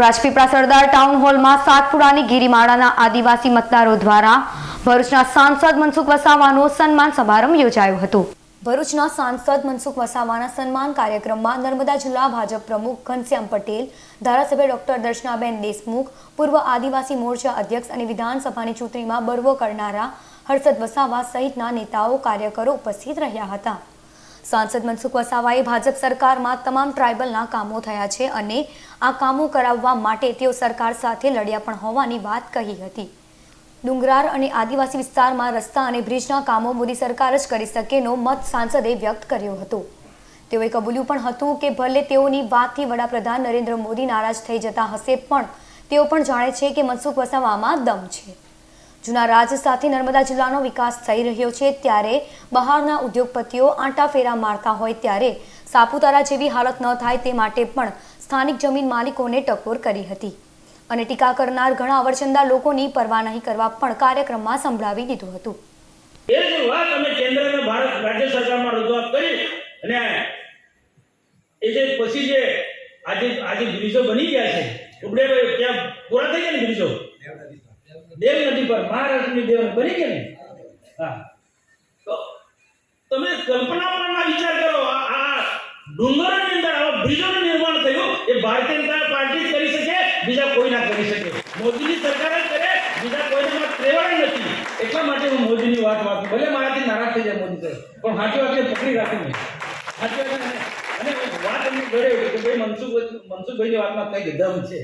રાજપીપળા સરદાર town હોલમાં સાતપુરાની ગિરિમાળાના આદિવાસી મતદારો દ્વારા ભરૂચના સાંસદ મનસુખ વસાવાનો સન્માન સમારંભ યોજાયો હતો. ભરૂચના સાંસદ મનસુખ વસાવાના સન્માન કાર્યક્રમમાં નર્મદા જિલ્લા ભાજપ પ્રમુખ ઘનશ્યામ પટેલ, ધારાસભ્ય ડોક્ટર દર્શનાબેન દેશમુખ, પૂર્વ આદિવાસી મોરચા અધ્યક્ષ અને વિધાનસભાની ચૂંટણીમાં બરવો કરનારા હર્ષદ વસાવા સહિતના નેતાઓ કાર્યકરો ઉપસ્થિત રહ્યા હતા. સાંસદ મનસુખ વસાવાએ ભાજપ સરકારમાં તમામ ટ્રાઇબલના કામો થયા છે અને આ કામો કરાવવા માટે તેઓ સરકાર સાથે લડ્યા પણ હોવાની વાત કહી હતી. ડુંગરાર અને આદિવાસી વિસ્તારમાં રસ્તા અને બ્રિજના કામો મોદી સરકાર જ કરી શકેનો મત સાંસદે વ્યક્ત કર્યો હતો. તેઓએ કબૂલ્યું પણ હતું કે ભલે તેઓની વાતથી વડાપ્રધાન નરેન્દ્ર મોદી નારાજ થઈ જતા હશે પણ તેઓ પણ જાણે છે કે મનસુખ વસાવામાં દમ છે. જૂના રાજ સાથે નર્મદા જિલ્લાનો વિકાસ થઈ રહ્યો છે, ત્યારે બહારના ઉદ્યોગપતિઓ આંટા ફેરા મારતા હોય ત્યારે સાપુતારા જેવી હાલત ન થાય તે માટે પણ સ્થાનિક જમીન માલિકોને ટકોર કરી હતી. અને ટીકા કરનાર ઘણા અવરચંદા લોકોની પરવા નહીં કરવા પણ કાર્યક્રમમાં સંભળાવી દીધું હતું. એ જ વાત અમે કેન્દ્ર અને ભારત રાજ્ય સરકારમાં રજૂઆત કરી અને એ જે પછી જે આજે આજે બ્રિજો બની ગયા છે ઉપડે ક્યાં પૂરા થઈ ગયા ને બ્રિજો? દેવ નદી પર મહારાષ્ટ્રની દેવ બની ને? હા. તો તમે કલ્પના પણ ના વિચાર કરો, આ ડુંગરની અંદર આવા બ્રિજોનું નિર્માણ થયું, એ ભારતીય જનતા પાર્ટી જ કરી શકે, બીજા કોઈ ના કરી શકે. મોદીની સરકાર જ કરે, બીજા કોઈને વાત પ્રેવાય નથી. એટલા માટે હું મોદીની વાત વાત ભલે મારાથી નારાજ થઈ જાય મોદી સાહેબ, પણ સાચી વાત છે પકડી રાખી મેં સાચી વાત અને વાત એમની ઘરે કે ભાઈ મનસુખ મનસુખભાઈની વાતમાં કંઈક દમ છે.